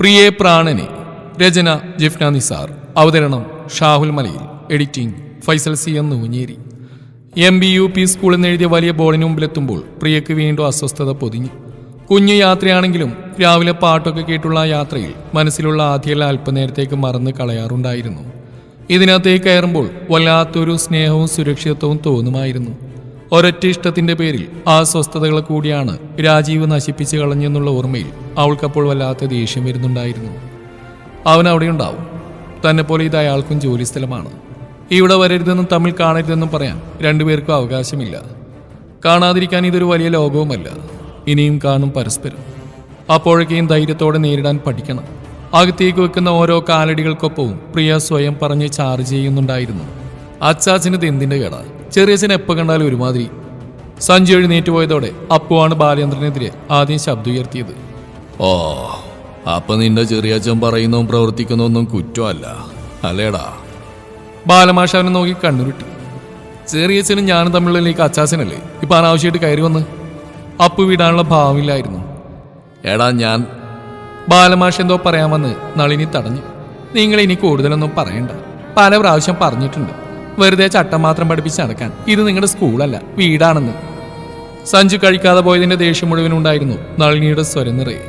പ്രിയേ പ്രാണനെ രചന ജിഫ്ന നിസാർ. അവതരണം ഷാഹുൽ മലയിൽ. എഡിറ്റിംഗ് ഫൈസൽ സി എന്ന് Oonjeri M B U P സ്കൂളിൽ എഴുതിയ വലിയ ബോർഡിന് മുമ്പിലെത്തുമ്പോൾ പ്രിയക്ക് വീണ്ടും അസ്വസ്ഥത പൊതിഞ്ഞു. കുഞ്ഞു യാത്രയാണെങ്കിലും രാവിലെ പാട്ടൊക്കെ കേട്ടുള്ള ആ യാത്രയിൽ മനസ്സിലുള്ള ആദ്യമെല്ലാം അല്പനേരത്തേക്ക് മറന്ന് കളയാറുണ്ടായിരുന്നു. ഇതിനകത്തേക്ക് കയറുമ്പോൾ വല്ലാത്തൊരു സ്നേഹവും സുരക്ഷിതത്വവും തോന്നുമായിരുന്നു. ഒരൊറ്റ ഇഷ്ടത്തിന്റെ പേരിൽ ആ സ്വസ്ഥതകളെ കൂടിയാണ് രാജീവ് നശിപ്പിച്ചു കളഞ്ഞെന്നുള്ള ഓർമ്മയിൽ അവൾക്കപ്പോൾ വല്ലാത്ത ദേഷ്യം വരുന്നുണ്ടായിരുന്നു. അവൻ അവിടെ ഉണ്ടാവും തന്നെ പോലെ ഇത് അയാൾക്കും ജോലി സ്ഥലമാണ് ഇവിടെ വരരുതെന്നും തമ്മിൽ കാണരുതെന്നും പറയാൻ രണ്ടുപേർക്കും അവകാശമില്ല. കാണാതിരിക്കാൻ ഇതൊരു വലിയ ലോകവുമല്ല. ഇനിയും കാണും പരസ്പരം. അപ്പോഴൊക്കെയും ധൈര്യത്തോടെ നേരിടാൻ പഠിക്കണം. അകത്തേക്ക് വെക്കുന്ന ഓരോ കാലടികൾക്കൊപ്പവും പ്രിയ സ്വയം പറഞ്ഞ് ചാർജ് ചെയ്യുന്നുണ്ടായിരുന്നു. അച്ചാച്ചിന് ഇത് എന്തിന്റെ ചെറിയച്ഛൻ എപ്പോൾ കണ്ടാലും ഒരുമാതിരി. സഞ്ജു എഴുന്നേറ്റ് പോയതോടെ അപ്പുവാണ് ബാലേന്ദ്രനെതിരെ ആദ്യം ശബ്ദം ഉയർത്തിയത്. ഓ അപ്പൊ നിന്റെ ചെറിയച്ഛൻ പറയുന്നതും പ്രവർത്തിക്കുന്നതൊന്നും കുറ്റമല്ല. അല്ലേടാ? ബാലമാഷ അവനെ നോക്കി കണ്ണുരുട്ടി. ചെറിയച്ഛനും ഞാനും തമ്മിലുള്ളിലേക്ക് അച്ചാച്ചനല്ലേ ഇപ്പൊ അനാവശ്യമായിട്ട് കയറി വന്ന്? അപ്പു വിടാനുള്ള ഭാവമില്ലായിരുന്നു. എടാ ഞാൻ ബാലമാഷ എന്തോ പറയാമെന്ന് നളിനി തടഞ്ഞു. നിങ്ങൾ ഇനി കൂടുതലൊന്നും പറയണ്ട. പല പ്രാവശ്യം പറഞ്ഞിട്ടുണ്ട്. വെറുതെ ചട്ടം മാത്രം പഠിപ്പിച്ച് നടക്കാൻ. ഇത് നിങ്ങളുടെ സ്കൂളല്ല വീടാണെന്ന്. സഞ്ജു കഴിക്കാതെ പോയതിന്റെ ദേഷ്യം മുഴുവൻ ഉണ്ടായിരുന്നു. നളിനിയുടെ സ്വരം നിറയെ.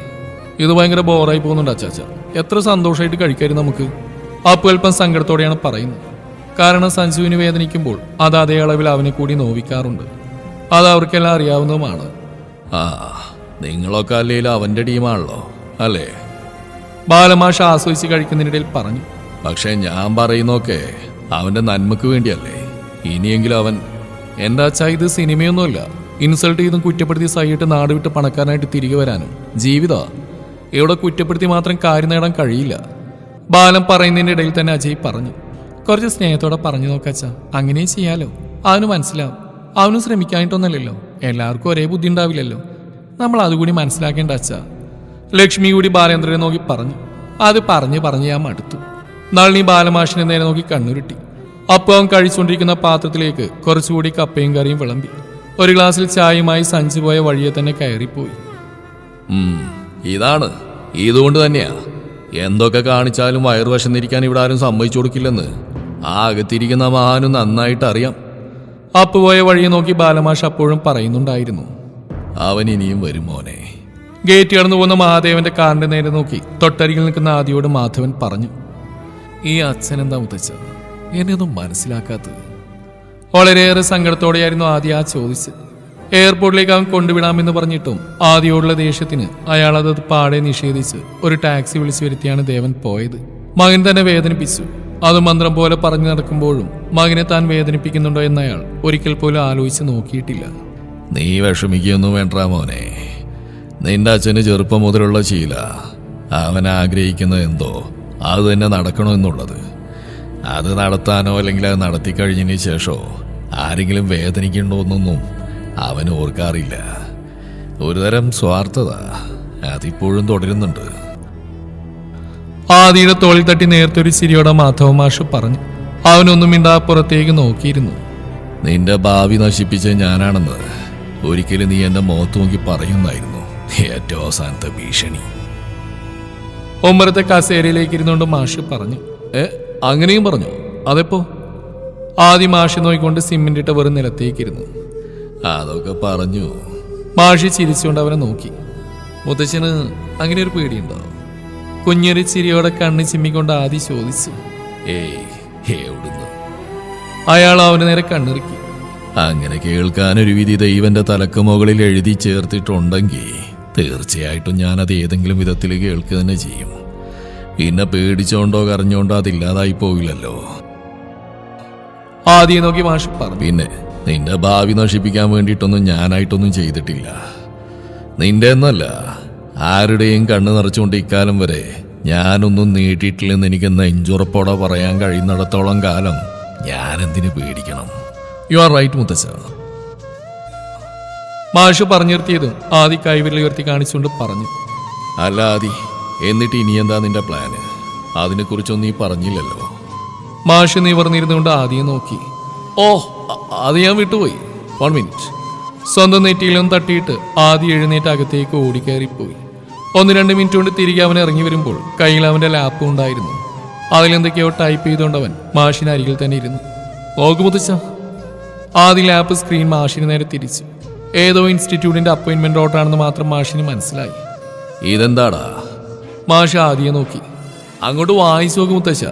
ഇത് ഭയങ്കര ബോറായി പോകുന്നുണ്ട് അച്ചാച്ച എത്ര സന്തോഷമായിട്ട് കഴിക്കായിരുന്നു നമുക്ക്. അപ്പു അല്പം സങ്കടത്തോടെയാണ് പറയുന്നത്. കാരണം സഞ്ജുവിന് വേദനിക്കുമ്പോൾ അത് അതേ അളവിൽ അവനെ കൂടി നോവിക്കാറുണ്ട്. അത് അവർക്കെല്ലാം അറിയാവുന്നതുമാണ്. ആ നിങ്ങളൊക്കെ അല്ലെങ്കിൽ അവന്റെ ടീമാണല്ലോ അല്ലേ? ബാലമാഷ ആസ്വദിച്ച് കഴിക്കുന്നതിനിടയിൽ പറഞ്ഞു. പക്ഷെ ഞാൻ പറയുന്നൊക്കെ അവന്റെ നന്മക്ക് വേണ്ടിയല്ലേ? ഇനിയെങ്കിലും അവൻ എന്താ അച്ഛാ ഇത് സിനിമയൊന്നുമല്ല ഇൻസൾട്ട് ചെയ്തും കുറ്റപ്പെടുത്തി സഹിയിട്ട് നാട് വിട്ട് പണക്കാരനായിട്ട് തിരികെ വരാനും. ജീവിത? ഇവിടെ കുറ്റപ്പെടുത്തി മാത്രം കാര്യം നേടാൻ കഴിയില്ല. ബാലം പറയുന്നതിന്റെ ഇടയിൽ തന്നെ അജയ് പറഞ്ഞു കുറച്ച് സ്നേഹത്തോടെ പറഞ്ഞു നോക്കച്ച അങ്ങനെ ചെയ്യാലോ. അവന് മനസ്സിലാവും. അവനും ശ്രമിക്കാനായിട്ടൊന്നുമല്ലല്ലോ എല്ലാവർക്കും ഒരേ ബുദ്ധി ഉണ്ടാവില്ലല്ലോ. നമ്മൾ അതുകൂടി മനസ്സിലാക്കേണ്ട അച്ഛ. ലക്ഷ്മി കൂടി ബാലേന്ദ്രനെ നോക്കി പറഞ്ഞു. അത് പറഞ്ഞ് പറഞ്ഞ് ഞാൻ മടുത്തു. നളിനി ബാലമാഷിനെ നേരെ നോക്കി കണ്ണുരുട്ടി. അപ്പോൾ അവൻ കഴിച്ചുകൊണ്ടിരിക്കുന്ന പാത്രത്തിലേക്ക് കുറച്ചുകൂടി കപ്പയും കറിയും വിളമ്പി. ഒരു ഗ്ലാസ്സിൽ ചായയുമായി സഞ്ചു പോയ വഴിയെ തന്നെ കയറിപ്പോയി. ഇതാണ്. ഇതുകൊണ്ട് തന്നെയാ. എന്തൊക്കെ കാണിച്ചാലും വയറുവശന്നിരിക്കാൻ ഇവിടെ ആരും സമ്മതിച്ചു കൊടുക്കില്ലെന്ന്. ആ അകത്തിരിക്കുന്ന മഹാനും നന്നായിട്ട് അറിയാം. അപ്പു പോയ വഴിയെ നോക്കി ബാലമാഷ് അപ്പോഴും പറയുന്നുണ്ടായിരുന്നു. അവൻ ഇനിയും വരും മോനെ. ഗേറ്റ് കടന്നു പോകുന്ന മഹാദേവന്റെ കാറിന്റെ നേരെ നോക്കി തൊട്ടരികിൽ നിൽക്കുന്ന ആദിയോട് മാധവൻ പറഞ്ഞു. ഈ അച്ഛൻ എന്താ മുത്തച്ഛ എന്നെ ഒന്നും മനസ്സിലാക്കാത്തത്. വളരെയേറെ സങ്കടത്തോടെയായിരുന്നു ആദ്യ ആ ചോദിച്ചത്. എയർപോർട്ടിലേക്ക് അവൻ കൊണ്ടുവിടാമെന്ന് പറഞ്ഞിട്ടും ആദ്യയോടുള്ള ദേഷ്യത്തിന് അയാൾ അത് പാടെ നിഷേധിച്ച് ഒരു ടാക്സി വിളിച്ചു വരുത്തിയാണ് ദേവൻ പോയത്. മകൻ തന്നെ വേദനിപ്പിച്ചു. അത് മന്ത്രം പോലെ പറഞ്ഞു നടക്കുമ്പോഴും മകനെ താൻ വേദനിപ്പിക്കുന്നുണ്ടോ എന്ന് അയാൾ ഒരിക്കൽ പോലും ആലോചിച്ച് നോക്കിയിട്ടില്ല. നീ വിഷമിക്കൊന്നും വേണ്ട മോനെ. നിന്റെ അച്ഛന് ചെറുപ്പം മുതലുള്ള ശീല. അവൻ ആഗ്രഹിക്കുന്നത് എന്തോ അത് തന്നെ നടക്കണോ എന്നുള്ളത്. അത് നടത്താനോ അല്ലെങ്കിൽ അത് നടത്തി കഴിഞ്ഞതിന് ശേഷമോ ആരെങ്കിലും വേദനിക്കണ്ടോ എന്നൊന്നും അവൻ ഓർക്കാറില്ല. ഒരുതരം സ്വാർത്ഥത അതിപ്പോഴും തുടരുന്നുണ്ട്. ആദിയുടെ തോളിൽ തട്ടി ഒരു സിരിയോടെ മാധവ മാഷ് പറഞ്ഞു. അവനൊന്നും മിണ്ടാ പുറത്തേക്ക് നോക്കിയിരുന്നു. നിന്റെ ഭാവി നശിപ്പിച്ച ഞാനാണെന്ന് ഒരിക്കലും നീ എന്റെ മുഖത്ത് നോക്കി പറയുന്നായിരുന്നു ഏറ്റവും അവസാനത്തെ ഭീഷണി. ഒമ്പരത്തെ കസേരയിലേക്ക് ഇരുന്നുകൊണ്ട് മാഷ് പറഞ്ഞു ഏ അങ്ങനെയും പറഞ്ഞു? അതെപ്പോ? ആദ്യം മാഷി നോക്കിക്കൊണ്ട് സിമെന്റ് ഇട്ട വെറും നിലത്തേക്കിരുന്നു അതൊക്കെ പറഞ്ഞു. മാഷി ചിരിച്ചുകൊണ്ട് അവനെ നോക്കി. മുത്തച്ഛന് അങ്ങനെ ഒരു പേടിയുണ്ടോ? കുഞ്ഞൊരു ചിരിയോടെ കണ്ണ് ചിമ്മിക്കൊണ്ട് ആദ്യം ചോദിച്ചു. ഏയ് എവിടുന്ന്? അയാൾ അവന് നേരെ കണ്ണിറുക്കി. അങ്ങനെ കേൾക്കാനൊരു വിധി ദൈവന്റെ തലക്ക് മുകളിൽ എഴുതി ചേർത്തിട്ടുണ്ടെങ്കിൽ തീർച്ചയായിട്ടും ഞാനത് ഏതെങ്കിലും വിധത്തിൽ കേൾക്കുക തന്നെ ചെയ്യും. പിന്നെ പേടിച്ചോണ്ടോ കരഞ്ഞോണ്ടോ അതില്ലാതായി പോവില്ലല്ലോ ആദ്യം നോക്കി മാഷ് പറഞ്ഞു പിന്നെ നിന്റെ ഭാവി നശിപ്പിക്കാൻ വേണ്ടിയിട്ടൊന്നും ഞാനായിട്ടൊന്നും ചെയ്തിട്ടില്ല. നിന്റെ എന്നല്ല ആരുടെയും കണ്ണ് നിറച്ചുകൊണ്ട് ഇക്കാലം വരെ ഞാനൊന്നും നീട്ടിയിട്ടില്ലെന്ന് എനിക്ക് നെഞ്ചുറപ്പോടെ പറയാൻ കഴിയുന്നിടത്തോളം കാലം ഞാനെന്തിനു പേടിക്കണം? യു ആർ റൈറ്റ് മുത്തച്ഛ. മാഷ് പറഞ്ഞു നിർത്തിയതും ആദി കൈവിരൽ ഉയർത്തി കാണിച്ചുകൊണ്ട് പറഞ്ഞു. അല്ല ആദി എന്നിട്ട് ഇനി എന്താ നിന്റെ പ്ലാന് അതിനെക്കുറിച്ചൊന്നും നീ പറഞ്ഞില്ലല്ലോ. മാഷ് നിവർന്നിരുന്നുകൊണ്ട് ആദിയെ നോക്കി. ഓ അത് ഞാൻ വിട്ടുപോയി. വൺ മിനിറ്റ് സ്വന്തം നെറ്റിയിലും തട്ടിയിട്ട് ആദി എഴുന്നേറ്റ് അകത്തേക്ക് ഓടിക്കയറിപ്പോയി. ഒന്ന് രണ്ട് മിനിറ്റ് കൊണ്ട് തിരികെ അവൻ ഇറങ്ങി വരുമ്പോൾ കയ്യിൽ അവന്റെ ലാപ്പ് ഉണ്ടായിരുന്നു. അതിലെന്തൊക്കെയോ ടൈപ്പ് ചെയ്തുകൊണ്ടവൻ അവൻ മാഷിന് അരികിൽ തന്നെ ഇരുന്നു. നോക്കു മുത്തച്ഛ. ആദ്യ ലാപ്പ് സ്ക്രീൻ മാഷിന് നേരെ തിരിച്ചു. ഏതോ ഇൻസ്റ്റിറ്റ്യൂട്ടിന്റെ അപ്പോയിന്റ്മെന്റ് ഓട്ടാണെന്ന് മാത്രം മാഷിന് മനസ്സിലായി. ഇതെന്താടാ? മാഷ് ആദ്യം നോക്കി. അങ്ങോട്ട് വായിച്ചു നോക്കും മുത്തശ്ശ.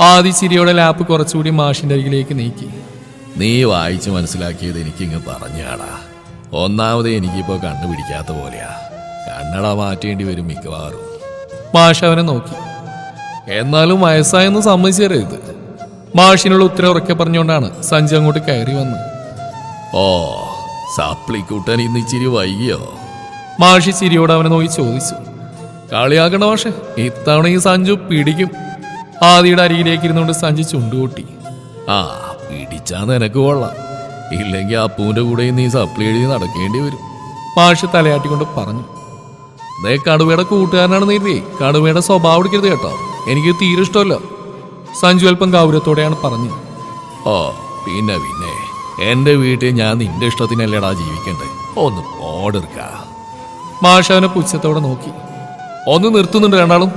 ആദ്യ ചിരിയോടെ ലാപ്പ് കുറച്ചുകൂടി മാഷിന്റെ അരികിലേക്ക് നീക്കി. നീ വായിച്ച് മനസ്സിലാക്കിയത് എനിക്കിങ്ങ് പറഞ്ഞാടാ. ഒന്നാമത് എനിക്കിപ്പോ കണ്ടുപിടിക്കാത്ത പോലെയാ. കണ്ണട മാറ്റേണ്ടി വരും മിക്കവാറും. മാഷ അവനെ നോക്കി. എന്നാലും വയസ്സായെന്ന് സമ്മതിച്ചേരരുത്. മാഷിനുള്ള ഉത്തരം ഉറക്കെ പറഞ്ഞുകൊണ്ടാണ് സഞ്ജു അങ്ങോട്ട് കയറി വന്നത്. ഓ സപ്ലിക്കുട്ടൻ ഇന്ന് ഇച്ചിരി വൈകിയോ? മാഷി ചിരിയോട് അവനെ നോക്കി ചോദിച്ചു. കളിയാക്കണ്ട മാഷെ ഇത്തവണ ഈ സഞ്ജു പിടിക്കും. ആദിയുടെ അരികിലേക്ക് ഇരുന്നുകൊണ്ട് സഞ്ജു ചുണ്ടുകൂട്ടി. ആ പിടിച്ചാ നിനക്ക് കൊള്ളാം. ഇല്ലെങ്കിൽ അപ്പൂന്റെ കൂടെ നീ സപ്ലി എഴുതി നടക്കേണ്ടി വരും. മാഷ് തലയാട്ടിക്കൊണ്ട് പറഞ്ഞു. ദേ കടുവയുടെ കൂട്ടുകാരനാണ് നീതി കടുവയുടെ സ്വഭാവം എടുക്കരുത് കേട്ടോ. എനിക്ക് തീരെ ഇഷ്ടമല്ല. സഞ്ജു അല്പം ഗൗരവത്തോടെയാണ് പറഞ്ഞത്. ഓ പിന്നെ പിന്നെ. എന്റെ വീട്ടിൽ ഞാൻ നിന്റെ ഇഷ്ടത്തിനല്ലേടാ ജീവിക്കണ്ടേ? ഒന്ന് ഓടെടുക്ക മാഷാവിനെ പുച്ഛത്തോടെ നോക്കി. ഒന്ന് നിർത്തുന്നുണ്ട് രണ്ടാളും.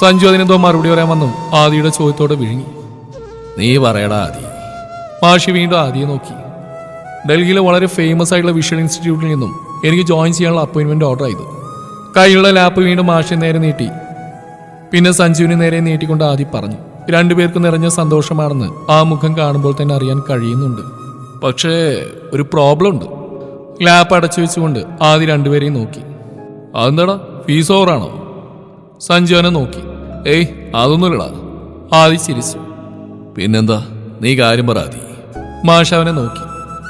സഞ്ജു അതിനെന്തോ മറുപടി പറയാൻ വന്നു. ആദിയുടെ ചോദ്യത്തോടെ വിഴുങ്ങി. നീ പറയടാ ആദി. മാഷി വീണ്ടും ആദിയെ നോക്കി. ഡൽഹിയിലെ വളരെ ഫേമസ് ആയിട്ടുള്ള വിഷ്വൽ ഇൻസ്റ്റിറ്റ്യൂട്ടിൽ നിന്നും എനിക്ക് ജോയിൻ ചെയ്യാനുള്ള അപ്പോയിന്റ്മെന്റ് ഓർഡർ ചെയ്തു കയ്യിലുള്ള ലാപ്പ് വീണ്ടും മാഷി നേരെ നീട്ടി. പിന്നെ സഞ്ജുവിന് നേരെ നീട്ടിക്കൊണ്ട് ആദി പറഞ്ഞു. രണ്ടുപേർക്കും നിറഞ്ഞ സന്തോഷമാണെന്ന് ആ മുഖം കാണുമ്പോൾ തന്നെ അറിയാൻ കഴിയുന്നുണ്ട്. പക്ഷേ ഒരു പ്രോബ്ലം ഉണ്ട് ലാപ്പ് അടച്ചു വെച്ചുകൊണ്ട് ആദി രണ്ടുപേരെയും നോക്കി. അതെന്താടാ? ഫീസ് ഓവറാണോ? സഞ്ജു അവനെ നോക്കി. ഏയ് അതൊന്നുമില്ലടാ. ആദി ചിരിച്ചു. പിന്നെന്താ? നീ കാര്യം പറ ആദി. മാഷ അവനെ നോക്കി.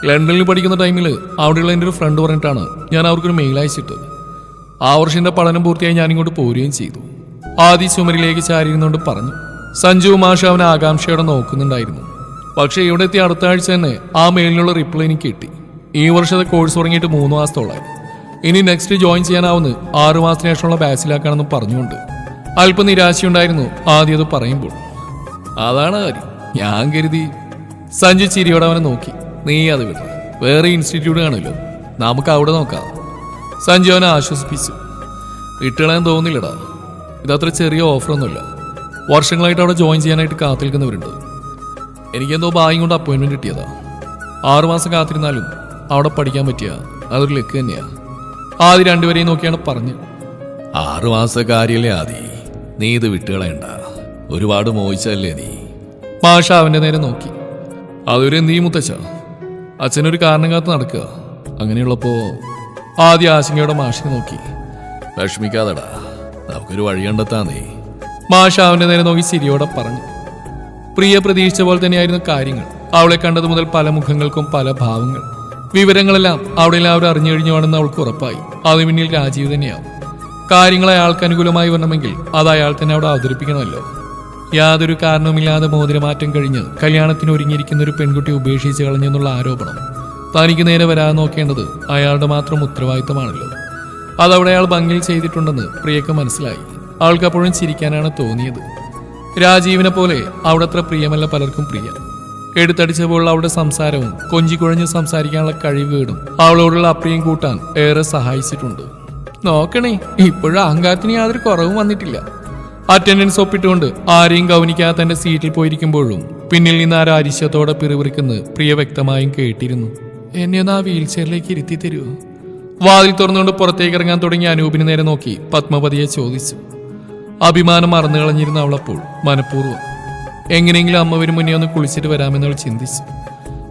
ലണ്ടനിൽ പഠിക്കുന്ന ടൈമിൽ അവിടെയുള്ള എന്റെ ഒരു ഫ്രണ്ട് പറഞ്ഞിട്ടാണ് ഞാൻ അവർക്കൊരു മെയിൽ അയച്ചിട്ടത്. ആ വർഷത്തിന്റെ പഠനം പൂർത്തിയായി ഞാനിങ്ങോട്ട് പോരുകയും ചെയ്തു. ആദി ചുമരിലേക്ക് ചാരിയിരുന്നുകൊണ്ട് പറഞ്ഞു. സഞ്ജു മാഷ അവനെ ആകാംക്ഷയോടെ നോക്കുന്നുണ്ടായിരുന്നു. പക്ഷേ ഇവിടെ എത്തിയ അടുത്ത ആഴ്ച തന്നെ ആ മെയിലിനുള്ള റിപ്ലൈ എനിക്ക് കിട്ടി. ഈ വർഷത്തെ കോഴ്സ് തുടങ്ങിയിട്ട് മൂന്ന് മാസത്തോളായി. ഇനി നെക്സ്റ്റ് ജോയിൻ ചെയ്യാനാവുന്ന ആറു മാസത്തിന് ശേഷമുള്ള ബാച്ചിലാക്കാണെന്ന് പറഞ്ഞുകൊണ്ട് അല്പം നിരാശയുണ്ടായിരുന്നു ആദ്യം അത് പറയുമ്പോൾ. അതാണ് കാര്യം. ഞാൻ കരുതി. സഞ്ജു ചിരിയോടെ അവനെ നോക്കി. നീ അത് വിട. വേറെ ഇൻസ്റ്റിറ്റ്യൂട്ട് കാണുമല്ലോ നമുക്ക് അവിടെ നോക്കാം. സഞ്ജു അവനെ ആശ്വസിപ്പിച്ചു. വിട്ടുകളയാൻ തോന്നില്ലടാ ഇതത്ര ചെറിയ ഓഫറൊന്നുമില്ല വർഷങ്ങളായിട്ട് അവിടെ ജോയിൻ ചെയ്യാനായിട്ട് കാത്തിരിക്കുന്നവരുണ്ട്. എനിക്കെന്തോ ഭാഗ്യം കൊണ്ട് അപ്പോയിന്റ്മെന്റ് കിട്ടിയതാ. ആറുമാസം കാത്തിരുന്നാലും അവിടെ പഠിക്കാൻ പറ്റിയ അതൊരു ലക്ക് തന്നെയാ. ആദ്യം രണ്ടുപേരെയും നോക്കിയാണ് പറഞ്ഞു. ആറുമാസം കാര്യമല്ലേ ആദി? നീ ഇത് വിട്ടുകളയണ്ട ഒരുപാട് മോഹിച്ചല്ലേ നീ? മാഷ അവന്റെ നേരെ നോക്കി. അതൊരു നീ മുത്തച്ഛ. അച്ഛനൊരു കാരണം കാത്ത് നടക്കുക. അങ്ങനെയുള്ളപ്പോ ആദ്യ ആശങ്കയോടെ മാഷിനെ നോക്കി. വിഷമിക്കാതെടാ. നമുക്കൊരു വഴി കണ്ടെത്താ നീ മാഷ അവന്റെ നേരെ നോക്കി ചിരിയോടെ പറഞ്ഞു. പ്രിയ പ്രതീക്ഷിച്ച പോലെ തന്നെയായിരുന്നു കാര്യങ്ങൾ. അവളെ കണ്ടത് മുതൽ പല മുഖങ്ങൾക്കും പല ഭാവങ്ങൾ. വിവരങ്ങളെല്ലാം അവിടെ എല്ലാവരും അറിഞ്ഞു കഴിഞ്ഞുവാണെന്ന് അവൾക്ക് ഉറപ്പായി. അത് പിന്നിൽ രാജീവ് തന്നെയാവും. കാര്യങ്ങൾ അയാൾക്ക് അനുകൂലമായി വരണമെങ്കിൽ അത് അയാൾ തന്നെ അവിടെ അവതരിപ്പിക്കണമല്ലോ. യാതൊരു കാരണവുമില്ലാതെ മോതിരമാറ്റം കഴിഞ്ഞ് കല്യാണത്തിന് ഒരുങ്ങിയിരിക്കുന്ന ഒരു പെൺകുട്ടി ഉപേക്ഷിച്ച് കളഞ്ഞെന്നുള്ള ആരോപണം. തനിക്ക് നേരെ വരാതെ നോക്കേണ്ടത് അയാളുടെ മാത്രം ഉത്തരവാദിത്തമാണല്ലോ. അതവിടെ അയാൾ ഭംഗിയിൽ ചെയ്തിട്ടുണ്ടെന്ന് പ്രിയക്ക് മനസ്സിലായി. അവൾക്ക് അപ്പോഴും ചിരിക്കാനാണ് തോന്നിയത്. രാജീവിനെ പോലെ അവിടെ അത്ര പ്രിയമല്ല പലർക്കും പ്രിയ. എടുത്തടിച്ചപ്പോൾ അവളുടെ സംസാരവും കൊഞ്ചിക്കുഴഞ്ഞ് സംസാരിക്കാനുള്ള കഴിവുകേടും അവളോടുള്ള അപ്രിയം കൂട്ടാൻ ഏറെ സഹായിച്ചിട്ടുണ്ട്. നോക്കണേ ഇപ്പോഴും അഹങ്കാരത്തിന് യാതൊരു കുറവും വന്നിട്ടില്ല. അറ്റൻഡൻസ് ഒപ്പിട്ടുകൊണ്ട് ആരെയും ഗൗനിക്കാതെ തന്റെ സീറ്റിൽ പോയിരിക്കുമ്പോഴും പിന്നിൽ നിന്ന് ആ അരിശത്തോടെ പിറുപിറുക്കുന്നത് പ്രിയ വ്യക്തമായും കേട്ടിരുന്നു. എന്നെ ഒന്ന് ആ വീൽ ചെയറിലേക്ക് ഇരുത്തി തരുമോ വാതിൽ തുറന്നുകൊണ്ട് പുറത്തേക്ക് ഇറങ്ങാൻ തുടങ്ങിയ അനൂപിന് നേരെ നോക്കി പത്മപതിയെ ചോദിച്ചു. അഭിമാനം മറന്നു കളഞ്ഞിരുന്ന അവളപ്പോൾ മനഃപൂർവം. എങ്ങനെയെങ്കിലും അമ്മ വരും മുന്നേ ഒന്ന് കുളിച്ചിട്ട് വരാമെന്ന് അവൾ ചിന്തിച്ചു.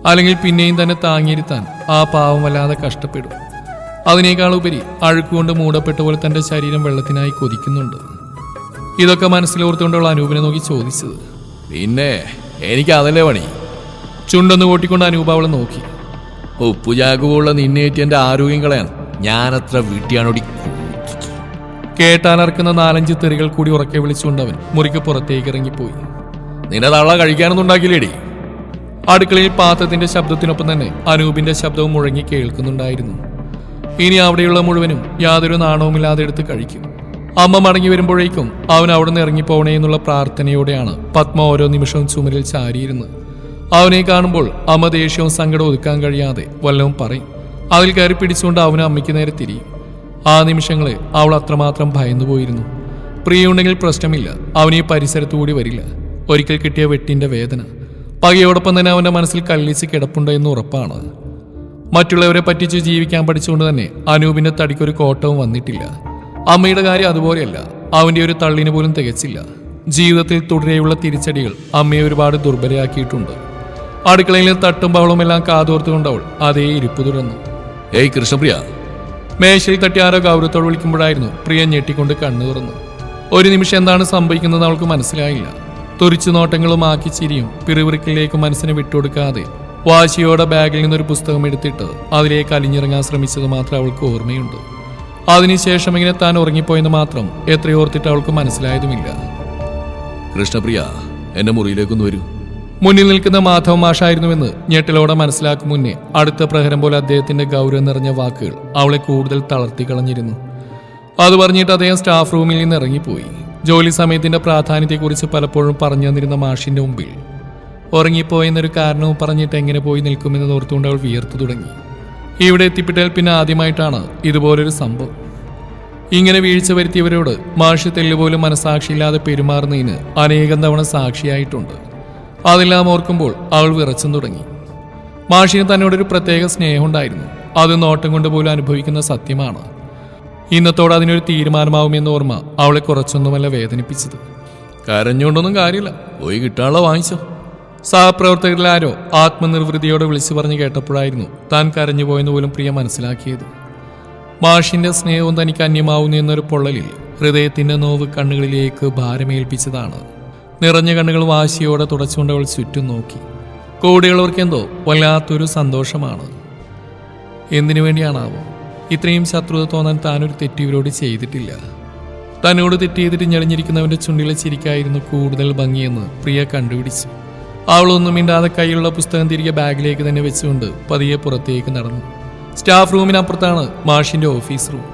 അല്ലെങ്കിൽ പിന്നെയും തന്നെ താങ്ങിയിരുത്താൻ ആ പാവം വല്ലാതെ കഷ്ടപ്പെടും. അതിനേക്കാൾ ഉപരി അഴുക്കുകൊണ്ട് മൂടപ്പെട്ട പോലെ തന്റെ ശരീരം വെള്ളത്തിനായി കൊതിക്കുന്നുണ്ട്. ഇതൊക്കെ മനസ്സിലോർത്തുകൊണ്ട് അവൾ അനൂപിനെ നോക്കി ചോദിച്ചത്. പിന്നെ എനിക്ക് അതല്ലേ പണി? ചുണ്ടൊന്ന് കൂട്ടിക്കൊണ്ട് അനൂപ അവളെ നോക്കി. ഉപ്പുചാകുവുള്ള നിന്നേറ്റി എന്റെ ആരോഗ്യം കളയാൻ ഞാനത്ര വീട്ടിയാണോടി? കേട്ടാലർക്കുന്ന നാലഞ്ച് തെറികൾ കൂടി ഉറക്കെ വിളിച്ചുകൊണ്ട് അവൻ മുറിക്ക് പുറത്തേക്ക് ഇറങ്ങിപ്പോയി. നിന്നെ തള്ള കഴിക്കാനൊന്നും ഉണ്ടാക്കില്ലേടി അടുക്കളയിൽ പാത്രത്തിന്റെ ശബ്ദത്തിനൊപ്പം തന്നെ അനൂപിന്റെ ശബ്ദവും മുഴങ്ങി കേൾക്കുന്നുണ്ടായിരുന്നു. ഇനി അവിടെയുള്ള മുഴുവനും യാതൊരു നാണവുമില്ലാതെ എടുത്ത് കഴിക്കും. അമ്മ മടങ്ങി വരുമ്പോഴേക്കും അവൻ അവിടെ നിന്ന് ഇറങ്ങിപ്പോണേ എന്നുള്ള പ്രാർത്ഥനയോടെയാണ് പത്മ ഓരോ നിമിഷവും ചുമരിൽ ചാരിയിരുന്നത്. അവനെ കാണുമ്പോൾ അമ്മ ദേഷ്യവും സങ്കടം ഒതുക്കാൻ കഴിയാതെ വല്ലവും പറയും. അതിൽ കയറി പിടിച്ചുകൊണ്ട് അവന് അമ്മയ്ക്ക് നേരെ തിരിയും. ആ നിമിഷങ്ങളെ അവൾ അത്രമാത്രം ഭയന്നു പോയിരുന്നു പ്രിയുണ്ടെങ്കിൽ പ്രശ്നമില്ല. അവൻ ഈ പരിസരത്തുകൂടി വരില്ല. ഒരിക്കൽ കിട്ടിയ വെട്ടിന്റെ വേദന. പകയോടൊപ്പം തന്നെ അവന്റെ മനസ്സിൽ കല്ലിച്ച് കിടപ്പുണ്ട് എന്ന് ഉറപ്പാണ്. മറ്റുള്ളവരെ പറ്റിച്ച് ജീവിക്കാൻ പഠിച്ചുകൊണ്ട് തന്നെ അനൂപിന്റെ തടിക്കൊരു കോട്ടവും വന്നിട്ടില്ല. അമ്മയുടെ കാര്യം അതുപോലെയല്ല. അവന്റെ ഒരു തള്ളിന് പോലും തികച്ചില്ല. ജീവിതത്തിൽ തുടരെയുള്ള തിരിച്ചടികൾ അമ്മയെ ഒരുപാട് ദുർബലയാക്കിയിട്ടുണ്ട്. അടുക്കളയിലെ തട്ടും ബഹളവും എല്ലാം കാതോർത്തുകൊണ്ട് അവൾ അതേ ഇരിപ്പ് തുടർന്നു ഏയ് കൃഷ്ണപ്രിയ. മേശയിൽ തട്ടി ആരോ ഗൗരവത്തോട് വിളിക്കുമ്പോഴായിരുന്നു പ്രിയ ഞെട്ടിക്കൊണ്ട് കണ്ണു തുറന്നു. ഒരു നിമിഷം എന്താണ് സംഭവിക്കുന്നത് അവൾക്ക് മനസ്സിലായില്ല. തുറിച്ചു നോട്ടങ്ങളും ആക്കി ചിരിയും പിറുവിറുക്കിലേക്ക് മനസ്സിനെ വിട്ടുകൊടുക്കാതെ വാശിയോടെ ബാഗിൽ നിന്നൊരു പുസ്തകം എടുത്തിട്ട് അതിലേക്ക് അലിഞ്ഞിറങ്ങാൻ ശ്രമിച്ചത് മാത്രം അവൾക്ക് ഓർമ്മയുണ്ട് അതിനുശേഷം ഇങ്ങനെ താൻ ഉറങ്ങിപ്പോയെന്ന് മാത്രം എത്രയോർത്തിട്ട് അവൾക്ക് മനസ്സിലായതുമില്ല. കൃഷ്ണപ്രിയ എന്റെ മുറിയിലേക്കൊന്ന് വരൂ. മുന്നിൽ നിൽക്കുന്ന മാധവ മാഷായിരുന്നുവെന്ന് ഞെട്ടലോടെ മനസ്സിലാക്കും മുന്നേ അടുത്ത പ്രഹരം പോലെ അദ്ദേഹത്തിന്റെ ഗൗരവം നിറഞ്ഞ വാക്കുകൾ അവളെ കൂടുതൽ തളർത്തി കളഞ്ഞിരുന്നു. അത് പറഞ്ഞിട്ട് അദ്ദേഹം സ്റ്റാഫ് റൂമിൽ നിന്ന് ഇറങ്ങിപ്പോയി. ജോലി സമയത്തിന്റെ പ്രാധാന്യത്തെക്കുറിച്ച് പലപ്പോഴും പറഞ്ഞു തന്നിരുന്ന മാഷിന്റെ മുമ്പിൽ. ഉറങ്ങിപ്പോയെന്നൊരു കാരണവും പറഞ്ഞിട്ട് എങ്ങനെ പോയി നിൽക്കുമെന്ന് ഓർത്തുകൊണ്ട് അവൾ വിയർത്തു തുടങ്ങി. ഇവിടെ എത്തിപ്പെട്ടാൽ പിന്നെ ആദ്യമായിട്ടാണ് ഇതുപോലൊരു സംഭവം. ഇങ്ങനെ വീഴ്ച വരുത്തിയവരോട് മാഷ് തെല്ലുപോലും മനസാക്ഷിയില്ലാതെ പെരുമാറുന്നതിന് അനേകം തവണ സാക്ഷിയായിട്ടുണ്ട്. അതെല്ലാം ഓർക്കുമ്പോൾ അവൾ വിറച്ചും തുടങ്ങി. മാഷിന് തന്നോടൊരു പ്രത്യേക സ്നേഹമുണ്ടായിരുന്നു. അത് നോട്ടം കൊണ്ട് പോലും അനുഭവിക്കുന്ന സത്യമാണ്. ഇന്നത്തോടെ അതിനൊരു തീരുമാനമാവുമെന്ന ഓർമ്മ അവളെ കുറച്ചൊന്നുമല്ല വേദനിപ്പിച്ചത്. കരഞ്ഞുകൊണ്ടൊന്നും കാര്യമില്ല. പോയി കിട്ടാനുള്ള വാങ്ങിച്ചോ. സഹപ്രവർത്തകരിൽ ആരോ ആത്മനിർവൃതിയോടെ വിളിച്ചു പറഞ്ഞു കേട്ടപ്പോഴായിരുന്നു താൻ കരഞ്ഞുപോയെന്ന് പോലും പ്രിയ മനസ്സിലാക്കിയത്. മാഷിന്റെ സ്നേഹവും തനിക്ക് അന്യമാവുന്നു എന്നൊരു പൊള്ളലിൽ ഹൃദയത്തിന്റെ നോവ് കണ്ണുകളിലേക്ക് ഭാരമേൽപ്പിച്ചതാണ്. നിറഞ്ഞ കണ്ണുകൾ വാശിയോടെ തുടച്ചുകൊണ്ട് അവൾ ചുറ്റും നോക്കി. കൂടെയുള്ളവർക്ക് എന്തോ വല്ലാത്തൊരു സന്തോഷമാണ്. എന്തിനു വേണ്ടിയാണാവോ? ഇത്രയും ശത്രുത തോന്നാൻ താനൊരു തെറ്റ് ഇവരോട് ചെയ്തിട്ടില്ല. തന്നോട് തെറ്റ് ചെയ്തിട്ട് ഞെളിഞ്ഞിരിക്കുന്നവന്റെ ചുണ്ടിലെ ചിരിക്കായിരുന്നു കൂടുതൽ ഭംഗിയെന്ന് പ്രിയ കണ്ടുപിടിച്ചു. അവളൊന്നും മിണ്ടാതെ കയ്യിലുള്ള പുസ്തകം തിരികെ ബാഗിലേക്ക് തന്നെ വെച്ചുകൊണ്ട് പതിയെ പുറത്തേക്ക് നടന്നു. സ്റ്റാഫ് റൂമിനപ്പുറത്താണ് മാഷിന്റെ ഓഫീസ് റൂം.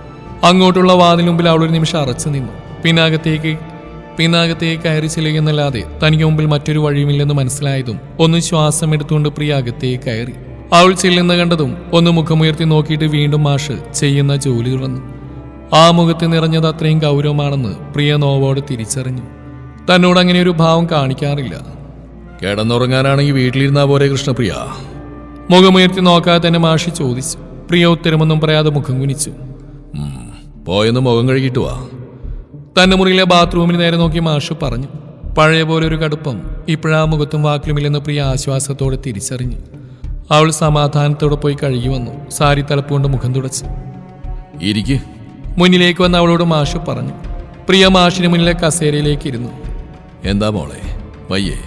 അങ്ങോട്ടുള്ള വാതിലുമ്പിൽ ഒരു നിമിഷം അറച്ചു നിന്നു. പിന്നകത്തേക്ക് പിന്നകത്തേക്ക് കയറി ചെല്ലുകയെന്നല്ലാതെ തനിക്ക് മുമ്പിൽ മറ്റൊരു വഴിയുമില്ലെന്ന് മനസ്സിലായതും ഒന്ന് ശ്വാസം എടുത്തുകൊണ്ട് പ്രിയ അകത്തേക്ക് കയറി. അവൾ ചെല്ലുന്ന കണ്ടതും ഒന്ന് മുഖമുയർത്തി നോക്കിയിട്ട് വീണ്ടും മാഷ് ചെയ്യുന്ന ജോലി തുറന്നു ആ മുഖത്ത് നിറഞ്ഞത് അത്രയും ഗൗരവമാണെന്ന് പ്രിയ നോവോട് തിരിച്ചറിഞ്ഞു. തന്നോട് അങ്ങനെ ഒരു ഭാവം കാണിക്കാറില്ല. കിടന്നുറങ്ങാനാണെങ്കിൽ വീട്ടിലിരുന്നാ പോരെ കൃഷ്ണപ്രിയ? മുഖമുയർത്തി നോക്കാതെ തന്നെ മാഷി ചോദിച്ചു. പ്രിയ ഉത്തരമൊന്നും പറയാതെ മുഖം കുനിച്ചു. പോയെന്ന് മുഖം കഴുകിയിട്ട് വാ. തന്റെ മുറിയിലെ ബാത്റൂമിന് നേരെ നോക്കി മാഷു പറഞ്ഞു പഴയ പോലെ ഒരു കടുപ്പം ഇപ്പോഴാ മുഖത്തും വാക്കിലുമില്ലെന്ന് പ്രിയ ആശ്വാസത്തോടെ തിരിച്ചറിഞ്ഞു. അവൾ സമാധാനത്തോടെ പോയി കഴുകി വന്നു സാരി തലപ്പുകൊണ്ട് മുഖം തുടച്ച്. ഇരിക്കു. മുന്നിലേക്ക് വന്ന അവളോട് മാഷു പറഞ്ഞു പ്രിയ മാഷിന് മുന്നിലെ കസേരയിലേക്ക് ഇരുന്നു. എന്താ മോളെ? വയ്യേ.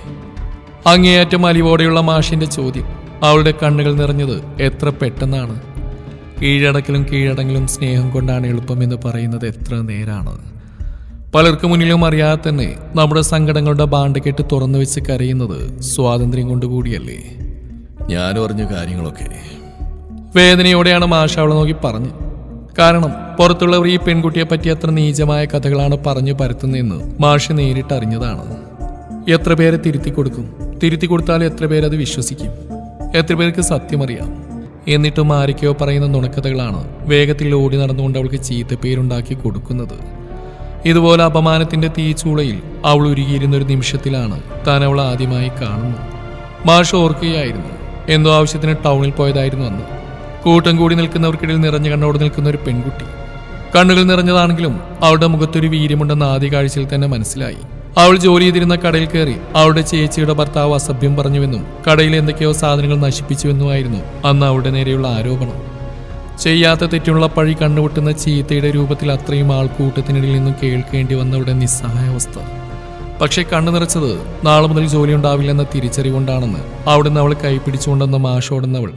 അങ്ങേയറ്റം അലിവോടെയുള്ള മാഷിന്റെ ചോദ്യം അവളുടെ കണ്ണുകൾ നിറഞ്ഞത് എത്ര പെട്ടെന്നാണ്. കീഴടക്കലും കീഴടങ്ങലും സ്നേഹം കൊണ്ടാണ് എളുപ്പമെന്ന് പറയുന്നത് എത്ര നേരാണ് പലർക്കു മുന്നിലും അറിയാതെ തന്നെ നമ്മുടെ സങ്കടങ്ങളുടെ ബാണ്ടക്കെട്ട് തുറന്നു വെച്ച് കരയുന്നത് സ്വാതന്ത്ര്യം കൊണ്ടുകൂടിയല്ലേ ഞാൻ പറഞ്ഞ കാര്യങ്ങളൊക്കെ. വേദനയോടെയാണ് മാഷ അവളെ നോക്കി പറഞ്ഞു. കാരണം പുറത്തുള്ളവർ ഈ പെൺകുട്ടിയെ പറ്റി അത്ര നീചമായ കഥകളാണ് പറഞ്ഞു പരത്തുന്നതെന്ന് മാഷ് നേരിട്ട് അറിഞ്ഞതാണ്. എത്ര പേരെ തിരുത്തി കൊടുക്കും? തിരുത്തി കൊടുത്താൽ എത്ര പേരത് വിശ്വസിക്കും? എത്ര പേർക്ക് സത്യമറിയാം? എന്നിട്ടും ആരൊക്കെയോ പറയുന്ന നുണക്കഥകളാണ് വേഗത്തിൽ ഓടി നടന്നുകൊണ്ട് അവൾക്ക് ചീത്ത ചീത്തപ്പേരുണ്ടാക്കി കൊടുക്കുന്നത്. ഇതുപോലെ അപമാനത്തിന്റെ തീച്ചൂളയിൽ അവൾ ഉരുകിയിരുന്ന ഒരു നിമിഷത്തിലാണ് താൻ അവൾ ആദ്യമായി കാണുന്നത്. മാഷ് ഓർക്കുകയായിരുന്നു എന്തോ ആവശ്യത്തിന് ടൗണിൽ പോയതായിരുന്നു അന്ന്. കൂട്ടം കൂടി നിൽക്കുന്നവർക്കിടയിൽ നിറഞ്ഞു കണ്ണോട് നിൽക്കുന്ന ഒരു പെൺകുട്ടി. കണ്ണുകൾ നിറഞ്ഞതാണെങ്കിലും അവളുടെ മുഖത്തൊരു വീര്യമുണ്ടെന്ന് ആദ്യ കാഴ്ചയിൽ തന്നെ മനസ്സിലായി. അവൾ ജോലി ചെയ്തിരുന്ന കടയിൽ കയറി അവളുടെ ചേച്ചിയുടെ ഭർത്താവ് അസഭ്യം പറഞ്ഞുവെന്നും കടയിൽ എന്തൊക്കെയോ സാധനങ്ങൾ നശിപ്പിച്ചുവെന്നുമായിരുന്നു അന്ന് അവളുടെ നേരെയുള്ള ആരോപണം. ചെയ്യാത്ത തെറ്റുള്ള പഴി കണ്ണുപൊട്ടുന്ന ചീത്തയുടെ രൂപത്തിൽ അത്രയും ആൾക്കൂട്ടത്തിനിടയിൽ നിന്നും കേൾക്കേണ്ടി വന്നവരുടെ നിസ്സഹായാവസ്ഥ. പക്ഷേ കണ്ണു നിറച്ചത് നാളെ മുതൽ ജോലി ഉണ്ടാവില്ലെന്ന തിരിച്ചറിവുകൊണ്ടാണെന്ന് അവിടുന്ന് അവൾ കൈപ്പിടിച്ചുകൊണ്ടെന്ന മാഷോടെന്നവൾ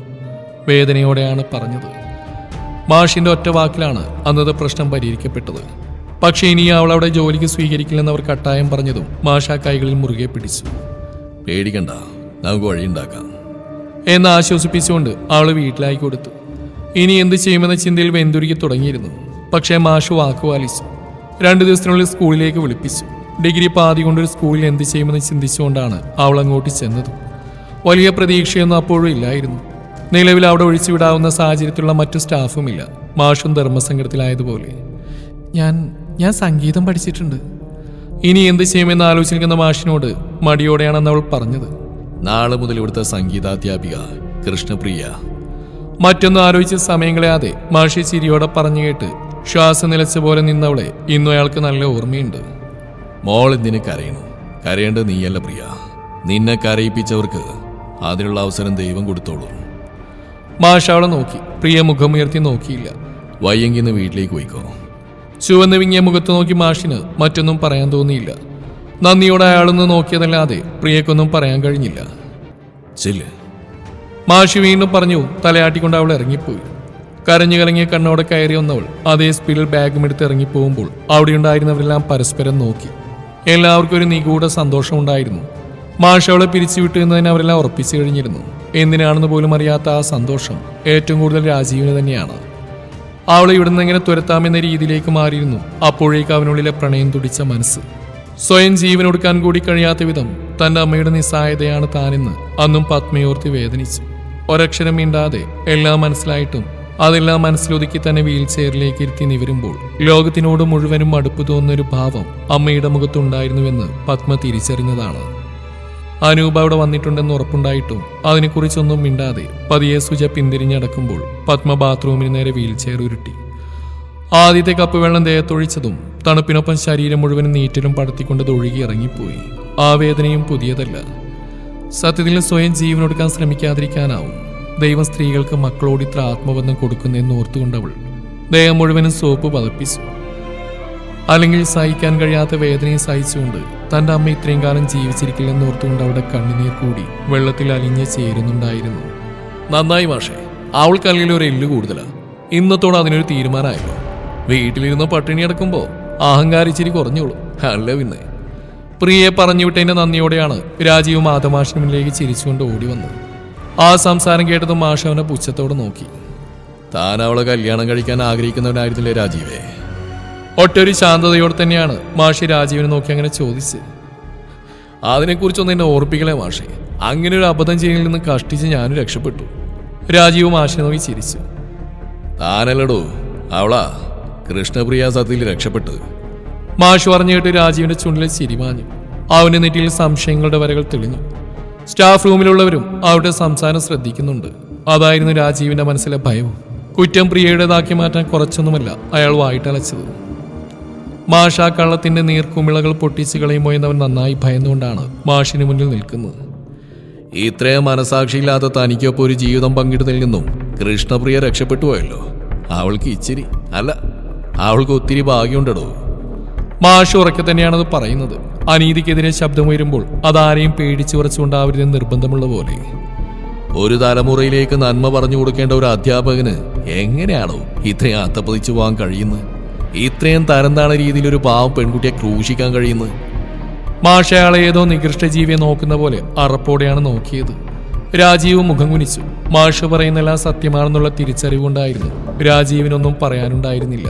വേദനയോടെയാണ് പറഞ്ഞത്. മാഷിന്റെ ഒറ്റ വാക്കിലാണ് അന്നത്തെ പ്രശ്നം പരിഹരിക്കപ്പെട്ടത്. പക്ഷേ ഇനി അവൾ അവിടെ ജോലിക്ക് സ്വീകരിക്കില്ലെന്ന് അവർ കട്ടായം പറഞ്ഞതും മാഷ കൈകളിൽ മുറുകെ പിടിച്ചു. പേടിക്കണ്ട നമുക്ക് വഴിയുണ്ടാക്കാം. എന്ന് ആശ്വസിപ്പിച്ചുകൊണ്ട് അവൾ വീട്ടിലായി കൊടുത്തു. ഇനി എന്ത് ചെയ്യുമെന്ന ചിന്തയിൽ വെന്തുരുക്കി തുടങ്ങിയിരുന്നു. പക്ഷേ മാഷു വാക്കുപാലിച്ചു രണ്ടു ദിവസത്തിനുള്ളിൽ സ്കൂളിലേക്ക് വിളിപ്പിച്ചു. ഡിഗ്രി പാതി കൊണ്ടൊരു സ്കൂളിൽ എന്ത് ചെയ്യുമെന്ന് ചിന്തിച്ചുകൊണ്ടാണ് അവൾ അങ്ങോട്ട് ചെന്നത്. വലിയ പ്രതീക്ഷയൊന്നും അപ്പോഴും ഇല്ലായിരുന്നു. നിലവിൽ അവിടെ ഒഴിച്ചുവിടാവുന്ന സാഹചര്യത്തിലുള്ള മറ്റു സ്റ്റാഫുമില്ല. മാഷും ധർമ്മസങ്കടത്തിലായതുപോലെ. ഞാൻ ഞാൻ സംഗീതം പഠിച്ചിട്ടുണ്ട്. ഇനി എന്ത് ചെയ്യുമെന്ന് ആലോചിക്കുന്ന മാഷിനോട് മടിയോടെയാണെന്ന് അവൾ പറഞ്ഞത്. നാളെ മുതൽ ഇവിടുത്തെ സംഗീതാധ്യാപിക കൃഷ്ണപ്രിയ മറ്റൊന്നും ആലോചിച്ച സമയം കളയാതെ മാഷി ചിരിയോടെ പറഞ്ഞു കേട്ട് ശ്വാസം നിലച്ച പോലെ നിന്നവളെ ഇന്നും അയാൾക്ക് നല്ല ഓർമ്മയുണ്ട്. മോൾ എന്തിനു കരയണു? കരയേണ്ടത് നീയല്ല പ്രിയ. നിന്നെ കരയിപ്പിച്ചവർക്ക് അതിനുള്ള അവസരം ദൈവം കൊടുത്തോളൂ. മാഷ അവളെ നോക്കി. പ്രിയ മുഖമുയർത്തി നോക്കിയില്ല. വയ്യെങ്കിൽ ഇന്ന് വീട്ടിലേക്ക് പോയിക്കോ. ചുവന്ന് വിങ്ങിയ മുഖത്ത് നോക്കി മാഷിന് മറ്റൊന്നും പറയാൻ തോന്നിയില്ല. നന്ദിയോടെ അയാളൊന്ന് നോക്കിയതല്ലാതെ പ്രിയക്കൊന്നും പറയാൻ കഴിഞ്ഞില്ല. ചെല്ല്. മാഷി വീണ്ടും പറഞ്ഞു തലയാട്ടിക്കൊണ്ട് അവൾ ഇറങ്ങിപ്പോയി. കരഞ്ഞു കലങ്ങിയ കണ്ണോടെ കയറി വന്നവൾ അതേ സ്പീഡിൽ ബാഗും എടുത്ത് ഇറങ്ങിപ്പോകുമ്പോൾ അവിടെയുണ്ടായിരുന്നവരെല്ലാം പരസ്പരം നോക്കി. എല്ലാവർക്കും ഒരു നിഗൂഢ സന്തോഷമുണ്ടായിരുന്നു മാഷ് അവളെ പിരിച്ചുവിട്ടു എന്നതിന് അവരെല്ലാം ഉറപ്പിച്ചു കഴിഞ്ഞിരുന്നു. എന്തിനാണെന്ന് പോലും അറിയാത്ത ആ സന്തോഷം ഏറ്റവും കൂടുതൽ രാജീവിന് തന്നെയാണ്. അവളെ ഇവിടുന്ന് എങ്ങനെ തുരത്താമെന്ന രീതിയിലേക്ക് മാറിയിരുന്നു അപ്പോഴേക്ക് അവനുള്ളിലെ പ്രണയം തുടിച്ച മനസ്സ്. സ്വയം ജീവൻ ഒടുക്കാൻ കൂടി കഴിയാത്ത വിധം തന്റെ അമ്മയുടെ നിസ്സായതയാണ് താനെന്ന് അന്നും പത്മയോർത്തി വേദനിച്ചു. ഒരക്ഷരം മിണ്ടാതെ എല്ലാം മനസ്സിലായിട്ടും അതെല്ലാം മനസ്സിലൊതുക്കി തന്നെ വീൽ ചെയറിലേക്ക് ഇരുത്തി നിവരുമ്പോൾ ലോകത്തിനോട് മുഴുവനും അടുപ്പ് തോന്നുന്നൊരു ഭാവം അമ്മയുടെ മുഖത്തുണ്ടായിരുന്നുവെന്ന് പത്മ തിരിച്ചറിഞ്ഞതാണ്. അനൂപ അവിടെ വന്നിട്ടുണ്ടെന്ന് ഉറപ്പുണ്ടായിട്ടും അതിനെക്കുറിച്ചൊന്നും മിണ്ടാതെ പതിയെ സുജ പിന്തിരിഞ്ഞടക്കുമ്പോൾ പത്മ ബാത്റൂമിന് നേരെ വീൽ ചെയർ ഉരുട്ടി. ആദ്യത്തെ കപ്പ് വെള്ളം ദേഹത്തൊഴിച്ചതും തണുപ്പിനൊപ്പം ശരീരം മുഴുവനും നീറ്റിലും പടത്തിക്കൊണ്ട് ഒഴുകി ഇറങ്ങിപ്പോയി. ആ വേദനയും പുതിയതല്ല. സത്യത്തിൽ സ്വയം ജീവനൊടുക്കാൻ ശ്രമിക്കാതിരിക്കാനാവും. ദൈവം സ്ത്രീകൾക്ക് മക്കളോട് ഇത്ര ആത്മബന്ധം കൊടുക്കുന്നെന്ന് ഓർത്തുകൊണ്ടവൾ ദേഹം മുഴുവനും സോപ്പ് പതപ്പിച്ചു. അല്ലെങ്കിൽ സഹിക്കാൻ കഴിയാത്ത വേദനയെ സഹിച്ചുകൊണ്ട് തന്റെ അമ്മ ഇത്രയും കാലം ജീവിച്ചിരിക്കില്ലെന്ന് ഓർത്തുകൊണ്ട് അവളുടെ കണ്ണുനീർ കൂടി വെള്ളത്തിൽ അലിഞ്ഞ് ചേരുന്നുണ്ടായിരുന്നു. നന്നായി മാഷേ അവൾക്ക് അല്ലെങ്കിൽ ഒരു എല്ല് കൂടുതലാ. ഇന്നത്തോടെ അതിനൊരു തീരുമാനമായല്ലോ. വീട്ടിലിരുന്ന് പട്ടിണി അടക്കുമ്പോൾ അഹങ്കാരിച്ചിരി കുറഞ്ഞോളൂ. അല്ല പിന്നെ. പ്രിയെ പറഞ്ഞു വിട്ടതിന്റെ നന്ദിയോടെയാണ് രാജീവ് മാധമാഷ്ടമിലേക്ക് ചിരിച്ചുകൊണ്ട് ഓടി വന്നത് ആ സംസാരം കേട്ടതും മാഷ അവനെ പുച്ഛത്തോട് നോക്കി. താൻ അവളെ കല്യാണം കഴിക്കാൻ ആഗ്രഹിക്കുന്നവനായിരുന്നില്ലേ രാജീവേ? ഒട്ടൊരു ശാന്തതയോടെ തന്നെയാണ് മാഷി രാജീവിനെ നോക്കി അങ്ങനെ ചോദിച്ച് അതിനെക്കുറിച്ചൊന്നും എന്നെ ഓർപ്പിക്കലേ മാഷെ? അങ്ങനെ ഒരു അബദ്ധം ചെയ്യലിൽ നിന്ന് കഷ്ടിച്ച് ഞാനും രക്ഷപ്പെട്ടു. രാജീവ് മാഷിനെ നോക്കി ചിരിച്ചു. താനല്ലടോ അവളാ കൃഷ്ണപ്രിയ സത്യത്തിൽ രക്ഷപ്പെട്ടത്. മാഷ് പറഞ്ഞു കേട്ട് രാജീവിന്റെ ചുണ്ടിലെ ചിരിമാഞ്ഞു അവന്റെ നെറ്റിയിൽ സംശയങ്ങളുടെ വരകൾ തെളിഞ്ഞു. സ്റ്റാഫ് റൂമിലുള്ളവരും അവരുടെ സംസാരം ശ്രദ്ധിക്കുന്നുണ്ട്. അതായിരുന്നു രാജീവിന്റെ മനസ്സിലെ ഭയവും. കുറ്റം പ്രിയയുടേതാക്കി മാറ്റാൻ കുറച്ചൊന്നുമല്ല അയാൾ വായിട്ടലച്ചത്. മാഷ കള്ളത്തിന്റെ നീർക്കുമിളകൾ പൊട്ടിച്ചു കളയുമോ എന്നവൻ നന്നായി ഭയന്നുകൊണ്ടാണ് മാഷിന് മുന്നിൽ നിൽക്കുന്നത്. ഇത്രയും മനസാക്ഷിയില്ലാത്ത തനിക്കൊപ്പം ഒരു ജീവിതം പങ്കിടുന്നതിൽ നിന്നും കൃഷ്ണപ്രിയ രക്ഷപ്പെട്ടു പോയല്ലോ. അവൾക്ക് ഇച്ചിരി അല്ല അവൾക്ക് ഒത്തിരി ഭാഗ്യമുണ്ടടോ. മാഷ് ഉറക്കെ തന്നെയാണത് പറയുന്നത്. അനീതിക്കെതിരെ ശബ്ദമുയരുമ്പോൾ അതാരെയും പേടിച്ചു വരച്ചുകൊണ്ടാവരുത് നിർബന്ധമുള്ള പോലെ. ഒരു തലമുറയിലേക്ക് നന്മ പറഞ്ഞു കൊടുക്കേണ്ട ഒരു അധ്യാപകന് എങ്ങനെയാണോ ഇത്രയും അത്തപ്പതിച്ചു പോകാൻ കഴിയുന്നത്? ഇത്രയും തരംതാണ രീതിയിൽ ഒരു പാവം പെൺകുട്ടിയെ ക്രൂശിക്കാൻ കഴിയുന്നത്? മാഷ അയാളെ ഏതോ നികൃഷ്ട ജീവിയെ നോക്കുന്ന പോലെ അറപ്പോടെയാണ് നോക്കിയത്. രാജീവ് മുഖം കുനിച്ചു. മാഷ് പറയുന്നെല്ലാം സത്യമാണെന്നുള്ള തിരിച്ചറിവുണ്ടായിരുന്നു. രാജീവിനൊന്നും പറയാനുണ്ടായിരുന്നില്ല.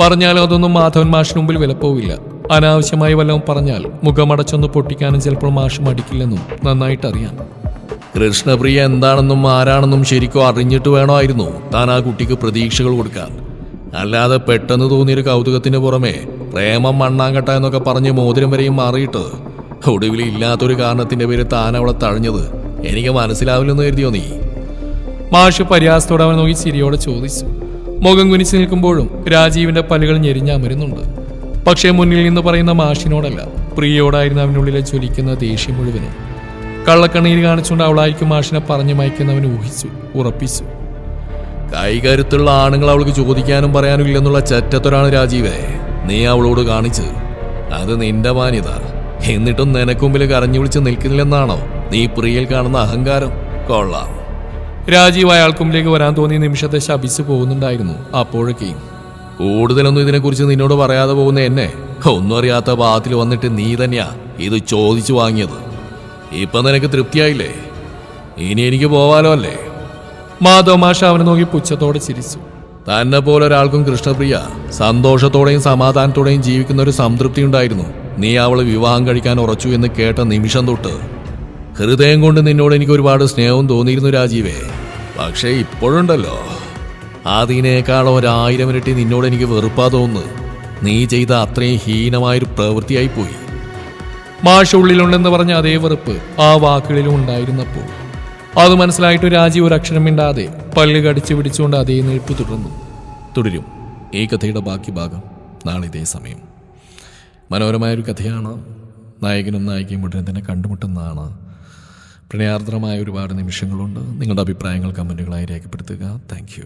പറഞ്ഞാലും അതൊന്നും മാധവൻ മാഷിന് മുമ്പിൽ വിലപ്പോവില്ല. അനാവശ്യമായി വല്ലതും പറഞ്ഞാൽ മുഖമടച്ചൊന്ന് പൊട്ടിക്കാനും ചിലപ്പോൾ മാഷ് മടിക്കില്ലെന്നും നന്നായിട്ടറിയാം കൃഷ്ണപ്രിയ എന്താണെന്നും ആരാണെന്നും ശരിക്കും അറിഞ്ഞിട്ട് വേണമായിരുന്നു താൻ ആ കുട്ടിക്ക് പ്രതീക്ഷകൾ കൊടുക്കാൻ. അല്ലാതെ പെട്ടെന്ന് തോന്നിയൊരു കൗതുകത്തിന് പുറമെ പ്രേമം മണ്ണാങ്കട്ട എന്നൊക്കെ പറഞ്ഞ് മോതിരം വരെയും മാറിയിട്ട് ഒടുവിൽ ഇല്ലാത്തൊരു കാരണത്തിന്റെ പേര് താൻ അവളെ തഴഞ്ഞത് എനിക്ക് മനസ്സിലാവില്ലെന്ന് കരുതിയോ നീ? മാഷ് പര്യാസത്തോടെ അവൻ നോക്കി ചിരിയോടെ ചോദിച്ചു. മുഖം കുനിച്ചു നിൽക്കുമ്പോഴും രാജീവിന്റെ പല്ലുകൾ ഞെരിഞ്ഞമരുന്നുണ്ട്. പക്ഷേ മുന്നിൽ നിന്ന് പറയുന്ന മാഷിനോടല്ല പ്രിയയോടായിരുന്നു അവനുള്ളിലെ ജ്വലിക്കുന്ന ദേഷ്യം മുഴുവനും. കള്ളക്കണ്ണീര് കാണിച്ചുകൊണ്ട് അവളായിരിക്കും മാഷിനെ പറഞ്ഞു മയക്കുന്നവൻ ഊഹിച്ചു ഉറപ്പിച്ചു. കൈകരുത്തുള്ള ആണുങ്ങൾ അവൾക്ക് ചോദിക്കാനും പറയാനും ഇല്ലെന്നുള്ള ചറ്റത്തൊരാണ് രാജീവേ. നീ അവളോട് കാണിച്ചത് അത് നിന്റെ മാന്യത. എന്നിട്ടും നിനക്കുമ്പിൽ കരഞ്ഞു വിളിച്ച് നിൽക്കുന്നില്ലെന്നാണോ? നീ പ്രിയയിൽ കാണുന്ന അഹങ്കാരം. കൊള്ളാം. രാജീവ് അയാൾക്കുമ്പിലേക്ക് വരാൻ തോന്നിയ നിമിഷത്തെ ശപിച്ചു പോകുന്നുണ്ടായിരുന്നു അപ്പോഴൊക്കെയും കൂടുതലൊന്നും ഇതിനെക്കുറിച്ച് നിന്നോട് പറയാതെ പോകുന്ന എന്നെ ഒന്നും അറിയാത്ത ഭാഗത്തിൽ വന്നിട്ട് നീ തന്നെയാ ഇത് ചോദിച്ചു വാങ്ങിയത്. ഇപ്പൊ നിനക്ക് തൃപ്തിയായില്ലേ? ഇനി എനിക്ക് പോവാലോ അല്ലേ? മാധവ് മാഷ അവനെ നോക്കി പുച്ഛത്തോടെ ചിരിച്ചു. തന്നെ പോലെ ഒരാൾക്കും കൃഷ്ണപ്രിയ സന്തോഷത്തോടെയും സമാധാനത്തോടെയും ജീവിക്കുന്ന ഒരു സംതൃപ്തി ഉണ്ടായിരുന്നു. നീ അവളെ വിവാഹം കഴിക്കാൻ ഉറച്ചു എന്ന് കേട്ട നിമിഷം തൊട്ട് ഹൃദയം കൊണ്ട് നിന്നോട് എനിക്ക് ഒരുപാട് സ്നേഹവും തോന്നിയിരുന്നു രാജീവേ. പക്ഷേ ഇപ്പോഴുണ്ടല്ലോ. അതിനേക്കാൾ ഒരായിരം ഇരട്ടി നിന്നോട് എനിക്ക് വെറുപ്പാ തോന്നുന്നു. നീ ചെയ്ത അത്രയും ഹീനമായൊരു പ്രവൃത്തിയായി പോയി. മാഷ ഉള്ളിലുണ്ടെന്ന് പറഞ്ഞ അതേ വെറുപ്പ് ആ വാക്കുകളിലും ഉണ്ടായിരുന്നപ്പോൾ. അത് മനസ്സിലായിട്ട് രാജി ഒരു അക്ഷരം മിണ്ടാതെ പല്ല് കടിച്ചു പിടിച്ചുകൊണ്ട് അതേ നിൽപ്പ് തുടർന്നു. തുടരും. ഈ കഥയുടെ ബാക്കി ഭാഗം നാളെ ഇതേ സമയം. മനോഹരമായൊരു കഥയാണ്. നായകനും നായികയും ഉടനെ തന്നെ കണ്ടുമുട്ടുന്നതാണ്. പ്രണയാർദ്രമായ ഒരുപാട് നിമിഷങ്ങളുണ്ട്. നിങ്ങളുടെ അഭിപ്രായങ്ങൾ കമന്റുകളായി രേഖപ്പെടുത്തുക. താങ്ക്